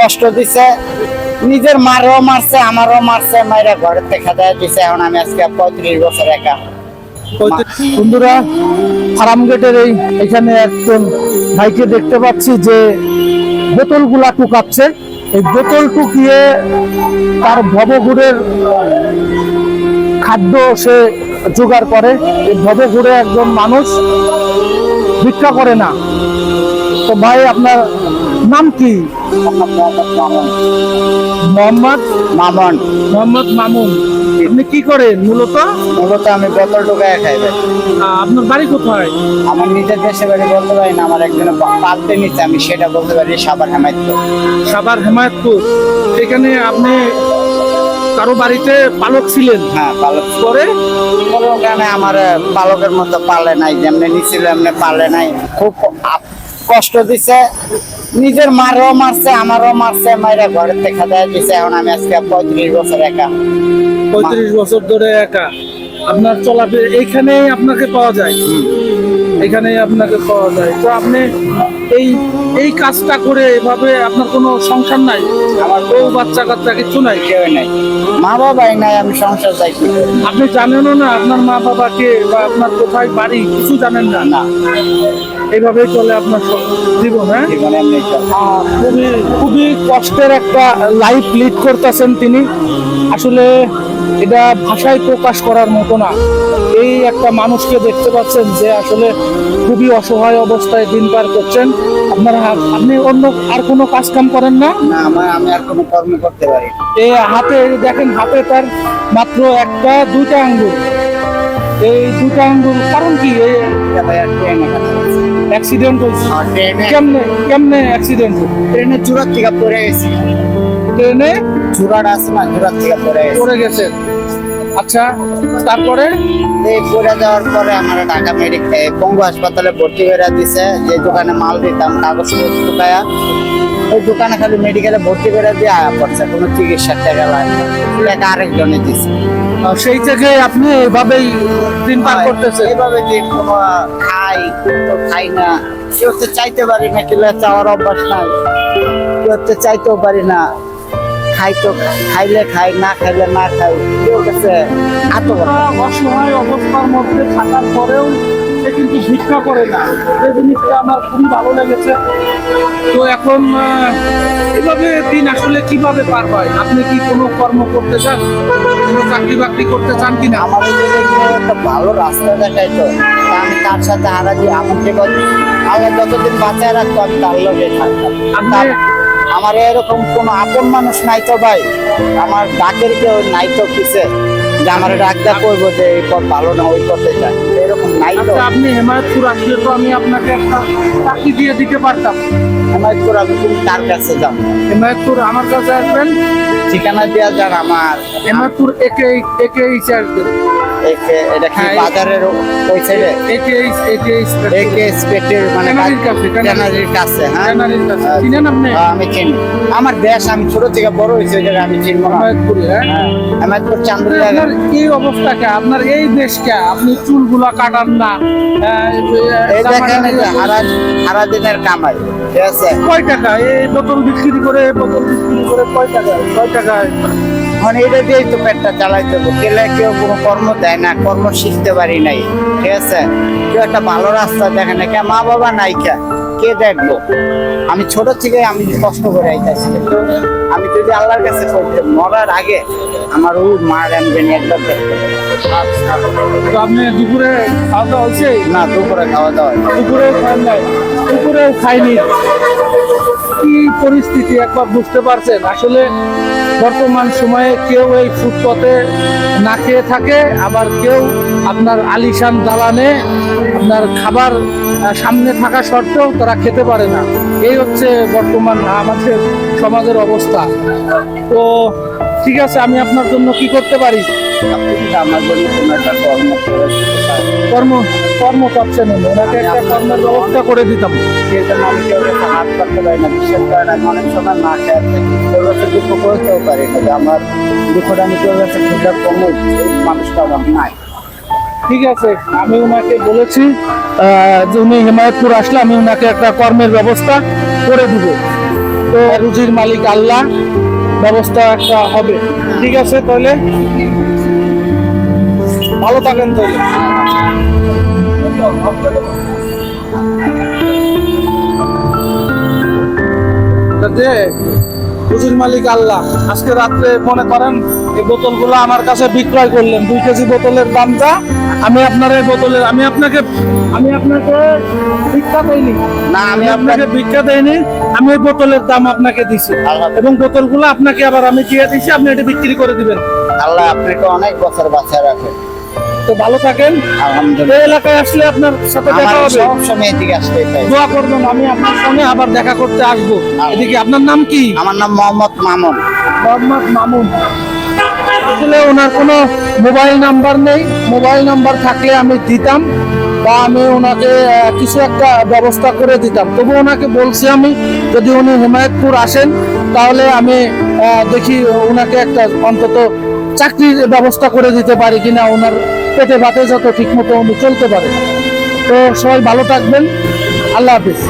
কষ্ট দিছে, নিজের মারও মারছে, আমারও মারছে, মাইরা ঘরে দেখা দেয় দিছে। এখন আমি আজকে পঁয়ত্রিশ বছর একা। বন্ধুরা, ফার্ম গেটের এই, এখানে একজন ভাইকে দেখতে পাচ্ছি যে বোতলগুলা টুকাচ্ছে। এই বোতল টুকিয়ে তার ভবঘুরের খাদ্য সে জোগাড় করে। এই ভবঘুরে একজন মানুষ ভিক্ষা করে না। তো ভাই, আপনার নাম কি? মোহাম্মদ মামন। মোহাম্মদ মামুন। আপনি কি করেন মূলত? মূলত আমি বোতল ঢুকায় খাইবে আহ, আপনার বাড়ি কোথায়? আমার নিজের দেশে বাড়ি বলতে পারি না আমার একজনে পালতে নিচ্ছে আমি সেটা বলতে পারি সাবার হেমায়ত সাভার হেমায়তপুর। এখানে আপনি কারও বাড়িতে পালক ছিলেন? হ্যাঁ পালক পরে? পরে ওখানে আমার পালকের মতো পালে নাই যেমনি নিছিল এমনি পালে নাই। খুব কষ্ট দিছে নিজের মারও মারছে আমারও মারছে মায়েরা ঘরে দেখা দেয় দিছে। এখন আমি আজকে পঁয়ত্রিশ বছর একা। পঁয়ত্রিশ বছর ধরে একা। আপনার চলাফের এইখানেই আপনাকে পাওয়া যায়। এখানেই আপনাকে পাওয়া যায়। তো আপনি এই এই কাজটা করে এভাবে আপনার কোনো সংসার নাই? আমার বউ বাচ্চা কাচ্চা কিছু নাই? কেউ নাই। মা বাবাই নাই আমি সংসার চাই আপনি জানেনও না আপনার মা বাবাকে বা আপনার কোথায় বাড়ি? কিছু জানেন না? না। এইভাবেই চলে আপনার জীবন হ্যাঁ? খুবই খুবই কষ্টের একটা লাইফ লিড করতেছেন তিনি। আসলে এটা ভাষায় প্রকাশ করার মতো না। এই একটা মানুষকে দেখতে পাচ্ছেন যে আসলে খুবই অসহায় অবস্থায় দিন পার করছেন। আপনার আপনি অন্য আর কোনো কাজ কাম করেন না? আমি আর কোনো কর্ম করতে পারি এই হাতে দেখেন হাতে তার মাত্র একটা দুইটা আঙ্গুল। এই দুটা আঙ্গুল কারণ কি? এই। অ্যাক্সিডেন্ট হয়েছে কেমনে কেমনে অ্যাক্সিডেন্ট ট্রেনের চূড়ার থেকে পড়ে গেছি। ট্রেনে চূড়াটা আছে না চূড়ার থেকে পড়ে পড়ে গেছে। আচ্ছা তারপরে? পড়ে যাওয়ার পরে আমার ঢাকা মেডিকেল পঙ্গু হাসপাতালে ভর্তি করে দিছে। যে দোকানে মাল দিতাম কাগজপত্র টুকায়া ওই দোকানে খালি মেডিকেলে ভর্তি করে দিয়ে আয়া পড়ছে কোনো চিকিৎসার টাকা লাগে। টাকা আরেকজনে দিছে। সেই থেকে আপনি এভাবেই দিন পার করতেছেন? এইভাবে যে কোনো খাই তো খাই না। কেউ তো চাইতে পারি না কেউ চাওয়ার অভ্যাস নাই। কেউ তো চাইতেও পারি না। খাই তো খাইলে খাই না খাইলে না খাই কেউ কাছে আত্মকথা অসহায় অবস্থার মধ্যে থাকার পরেও সে কিন্তু ভিক্ষা করে না। এই জিনিসটা আমার খুবই ভালো লেগেছে। তো এখন এভাবে দিন আসলে কীভাবে পার হয়? আপনি কি কোনো কর্ম করতে চান? কোনো চাকরি বাকরি করতে চান কিনা? আমাদের একটা ভালো রাস্তা দেখাই তো। আমি তার সাথে হারা দিয়ে জীবন আল্লাহ যতদিন বাঁচায় রাখতো আমি তার লগে থাকতাম। আমার এরকম কোনো আপন মানুষ নাই তো ভাই। আমার ডাকের কেউ নাই তো কিসে? যে আমার ডাকটা করব যে এই পথ ভালো না ওই পথে যায়। এরকম নাই তো। আচ্ছা আপনি হেমায়তপুর আসলে তো আমি আপনাকে একটা চাকরি দিয়ে দিতে পারতাম। আমার তোর আমি তুমি তার কাছে যাও? হেমায়তপুর আমার কাছে আসবেন। ঠিকানা দেওয়া যান আমার। হেমায়তপুর একে একে একে- এটা কি হ্যাঁ, বাজারের ওই সাইডে মানে ট্যানারির কাছে, হ্যাঁ? হ্যাঁ, আমি চিনি আমার দেশ আমি ছোট থেকে বড় হয়েছে ওই জায়গায় আমি চিনবো না। হ্যাঁ? হ্যাঁ চান্দুলিয়া। এই অবস্থাকে আপনার এই দেশকে আপনি চুলগুলা কাটান না। এই দেখেন দিনের কামাই ঠিক আছে? কয় টাকা? এই বোতল বিক্রি করে বোতল বিক্রি করে কয় টাকা? কয় টাকায় মানে এটা দিয়েই তো পেটটা চালাইতে হবে। গেলে কেউ কোনো কর্ম দেয় না কর্ম শিখতে পারি নাই ঠিক আছে? কেউ একটা ভালো রাস্তা দেখে না কে মা বাবা নাই কে? কে দেখব আমি ছোট থেকে আমি কষ্ট করে আইতাছি। আমি যদি আল্লাহর কাছে করতে মরার আগে আমার ওই মা রানবেন একবার দেখতে তো আপনি দুপুরে খাওয়া দাওয়া হয়েছে না দুপুরে খাওয়া দাওয়া দুপুরেও খান নাই। দুপুরেও খাইনি। কি পরিস্থিতি একবার বুঝতে পারছেন? আসলে বর্তমান সময়ে কেউ এই ফুটপথে না খেয়ে থাকে, আবার কেউ আপনার আলিশান দালানে আপনার খাবার সামনে থাকা সত্ত্বেও তারা খেতে পারে না। এই হচ্ছে বর্তমান আমাদের সমাজের অবস্থা। তো ঠিক আছে, আমি আপনার জন্য কি করতে পারি? আমার জন্য কোনো একটা কর্ম করে কর্ম কর্ম পাচ্ছেন উনি। ওনাকে একটা কর্মের ব্যবস্থা করে দিতাম। আমি কেউ হাত করতে পারি না বিশ্বাস আমি অনেক সময় না খেয়ে থাকি কেউ কাছে দুঃখ করতেও পারি না যে আমার দুঃখটা আমি কেউ কাছে খুঁজে কমে মানুষটা আমার নাই। ঠিক আছে আমি ওনাকে বলেছি যে উনি হিমায়তপুর আসলে আমি ওনাকে একটা কর্মের ব্যবস্থা করে দিব। তো রুজির মালিক আল্লাহ ব্যবস্থা একটা হবে। ঠিক আছে তাহলে? ভালো থাকেন তা। যে মালিক আল্লাহ। আজকে রাত্রে মনে করেন এই বোতলগুলো আমার কাছে বিক্রয় করলেন। দুই কেজি বোতলের দামটা আমি আপনার এই বোতলের আমি আপনাকে আমি আপনাকে ভিক্ষা দেইনি। না আমি আপনাকে ভিক্ষা দেইনি। আমি এই বোতলের দাম আপনাকে দিছি। আল্লাহ। এবং বোতলগুলো আপনাকে আবার আমি দিয়ে দিছি আপনি এটা বিক্রি করে দিবেন। আল্লাহ আপনি আপনাকে অনেক বছর বাঁচায় রাখে তো ভালো থাকেন। আলহামদুলিল্লাহ। এলাকায় আসলে আপনার সাথে দেখা হবে। সব সময় এদিকে আসতে চাই। দোয়া করবেন আমি আপনার সঙ্গে আবার দেখা করতে আসব। এদিকে আপনার নাম কি? আমার নাম মোহাম্মদ মামুন। মোহাম্মদ মামুন। আসলে ওনার কোনো মোবাইল নাম্বার নেই। মোবাইল নাম্বার থাকলে আমি দিতাম বা আমি ওনাকে কিছু একটা ব্যবস্থা করে দিতাম। তবু ওনাকে বলছি আমি যদি উনি হেমায়তপুর আসেন তাহলে আমি দেখি ওনাকে একটা অন্তত চাকরির ব্যবস্থা করে দিতে পারি কিনা ওনার পেটে ভাতে যত ঠিক মতো চলতে পারে। তো সবাই ভালো থাকবেন। আল্লাহ হাফিজ।